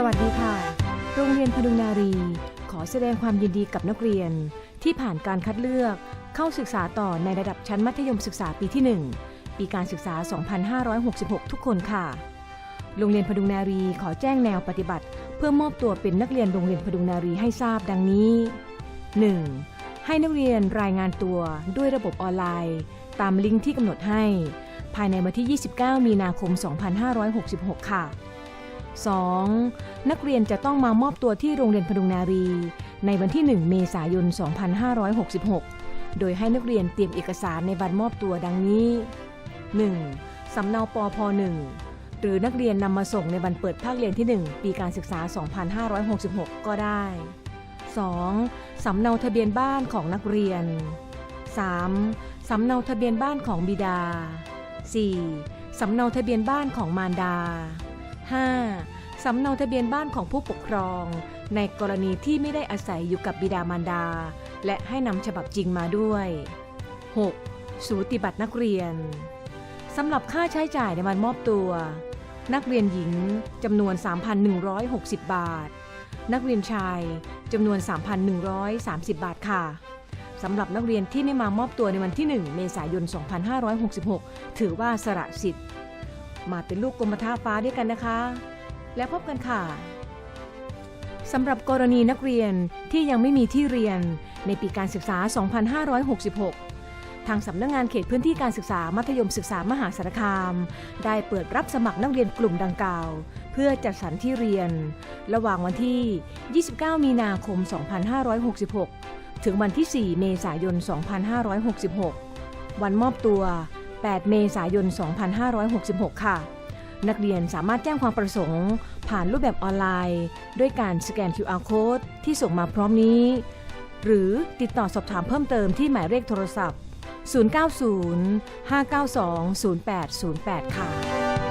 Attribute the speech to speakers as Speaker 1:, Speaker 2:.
Speaker 1: สวัสดีค่ะ โรงเรียนพดุงนารี ขอแสดงความยินดีกับนักเรียน ที่ผ่านการคัดเลือกเข้าศึกษาต่อในระดับชั้นมัธยมศึกษาปีที่ 1 ปีการศึกษา 2566 ทุกคนค่ะ โรงเรียนพดุงนารีขอแจ้งแนวปฏิบัติ เพื่อมอบตัวเป็นนักเรียนโรงเรียนพดุงนารีให้ทราบดังนี้ 1. ให้นักเรียนรายงานตัวด้วยระบบออนไลน์ ตามลิงก์ที่กำหนดให้ ภายในวันที่ 29 มีนาคม 2566 ค่ะ 2. นักเรียนจะต้องมามอบตัวที่โรงเรียนพดุงนารี ในวันที่ 1 เมษายน 2566 โดยให้นักเรียนเตรียมเอกสารในวันมอบตัวดังนี้ 1. สำเนาปพ1หรือนักเรียนนำมาส่งในวันเปิดภาคเรียนที่ 1 ปีการศึกษา 2566 ก็ได้ 2. สำเนาทะเบียนบ้านของนักเรียน 3. สำเนาทะเบียนบ้านของบิดา 4. สำเนาทะเบียนบ้านของมารดา 5. สำเนาทะเบียนบ้านของผู้ปกครอง ในกรณีที่ไม่ได้อาศัยอยู่กับบิดามารดา และให้นำฉบับจริงมาด้วย 6. สูติบัตรนักเรียนสำหรับค่าใช้จ่ายในวันมอบตัว นักเรียนหญิงจำนวน 3,160 บาท นักเรียนชายจำนวน 3,130 บาทค่ะสำหรับนักเรียนที่ไม่มามอบตัวในวันที่ 1 เมษายน 2566 ถือว่าสละสิทธิ์ มาเป็นลูกกรมท่าฟ้าด้วยกันนะคะ แล้วพบกันค่ะสำหรับกรณีนักเรียนที่ยังไม่มีที่เรียนในปีการศึกษา 2566 ทางสำนักงงานเขตพื้นที่การศึกษามัธยมศึกษามหาสารคาม ได้เปิดรับสมัครนักเรียนกลุ่มดังกล่าว เพื่อจัดสรรที่เรียน ระหว่างวันที่ 29 มีนาคม 2566 ถึงวันที่ 4 เมษายน 2566 วันมอบตัว 8 เมษายน 2566 ค่ะ นักเรียนสามารถแจ้งความประสงค์ ผ่านรูปแบบออนไลน์ ด้วยการสแกน QR code ที่ส่งมาพร้อมนี้ หรือติดต่อสอบถามเพิ่มเติมที่หมายเลขโทรศัพท์ 090 592 0808 ค่ะ